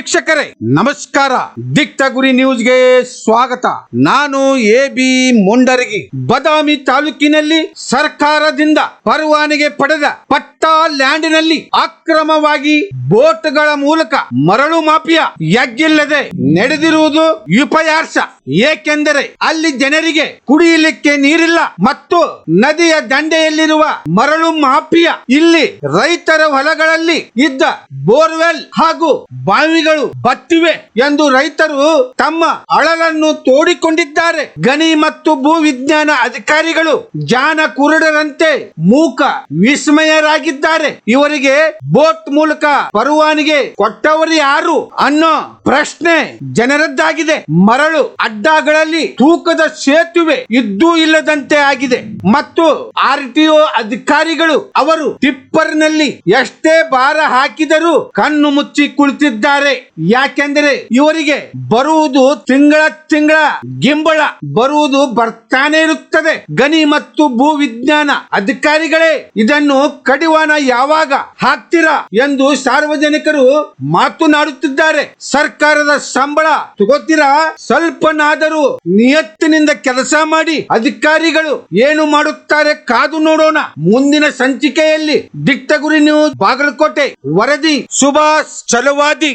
ವೀಕ್ಷಕರೇ, ನಮಸ್ಕಾರ. ದಿಕ್ತ ಗುರಿ ನ್ಯೂಸ್ಗೆ ಸ್ವಾಗತ. ನಾನು ಎ ಬಿ ಮುಂಡರಗಿ. ಬದಾಮಿ ತಾಲೂಕಿನಲ್ಲಿ ಸರ್ಕಾರದಿಂದ ಪರವಾನಿಗೆ ಪಡೆದ ಪಟ್ಟಾ ಲ್ಯಾಂಡಿನಲ್ಲಿ ಅಕ್ರಮವಾಗಿ ಬೋಟ್ಗಳ ಮೂಲಕ ಮರಳು ಮಾಫಿಯಾ ಯಜ್ಞಿಲ್ಲದೆ ನಡೆದಿರುವುದು ವಿಪಯಾರ್ಷ ಏಕೆಂದರೆ ಅಲ್ಲಿ ಜನರಿಗೆ ಕುಡಿಯಲಿಕ್ಕೆ ನೀರಿಲ್ಲ ಮತ್ತು ನದಿಯ ದಂಡೆಯಲ್ಲಿರುವ ಮರಳು ಮಾಫಿಯಾ ಇಲ್ಲಿ ರೈತರ ಹೊಲಗಳಲ್ಲಿ ಇದ್ದ ಬೋರ್ವೆಲ್ ಹಾಗೂ ಬಾವಿಗಳು ಬತ್ತಿವೆ ಎಂದು ರೈತರು ತಮ್ಮ ಅಳಲನ್ನು ತೋಡಿಕೊಂಡಿದ್ದಾರೆ. ಗಣಿ ಮತ್ತು ಭೂ ವಿಜ್ಞಾನ ಅಧಿಕಾರಿಗಳು ಜಾನ ಕುರುಡರಂತೆ ಮೂಕ ವಿಸ್ಮಯರಾಗಿದ್ದಾರೆ. ಇವರಿಗೆ ಬೋಟ್ ಮೂಲಕ ಪರವಾನಿಗೆ ಕೊಟ್ಟವರು ಯಾರು ಅನ್ನೋ ಪ್ರಶ್ನೆ ಜನರದ್ದಾಗಿದೆ. ಮರಳು ಅಡ್ಡಗಳಲ್ಲಿ ತೂಕದ ಸೇತುವೆ ಇದ್ದೂ ಇಲ್ಲದಂತೆ ಆಗಿದೆ. ಮತ್ತು ಆರ್ ಟಿ ಒ ಅಧಿಕಾರಿಗಳು ಅವರು ಟಿಪ್ಪರ್ನಲ್ಲಿ ಎಷ್ಟೇ ಭಾರ ಹಾಕಿದರೂ ಕಣ್ಣು ಮುಚ್ಚಿ ಕುಳಿತಿದ್ದಾರೆ. ಯಾಕೆಂದರೆ ಇವರಿಗೆ ಬರುವುದು ತಿಂಗಳ ತಿಂಗಳ ಗಿಂಬಳ. ಬರುವುದು ಬರ್ತಾನೆ ಇರುತ್ತದೆ. ಗಣಿ ಮತ್ತು ಭೂ ವಿಜ್ಞಾನ ಅಧಿಕಾರಿಗಳೇ, ಇದನ್ನು ಕಡಿವಾಣ ಯಾವಾಗ ಹಾಕ್ತೀರಾ ಎಂದು ಸಾರ್ವಜನಿಕರು ಮಾತನಾಡುತ್ತಿದ್ದಾರೆ. ಸರ್ಕಾರದ ಸಂಬಳ ತಗೋತೀರಾ? ಸ್ವಲ್ಪನಾದರೂ ನಿಯತ್ತಿನಿಂದ ಕೆಲಸ ಮಾಡಿ ಅಧಿಕಾರಿಗಳು ಏನು ಮಾಡುತ್ತಾರೆ ಕಾದು ನೋಡೋಣ. ಮುಂದಿನ ಸಂಚಿಕೆಯಲ್ಲಿ ದಿಕ್ತಗುರಿ ನ್ಯೂಸ್ ಬಾಗಲಕೋಟೆ. ವರದಿ ಸುಭಾಷ್ ಚಲವಾದಿ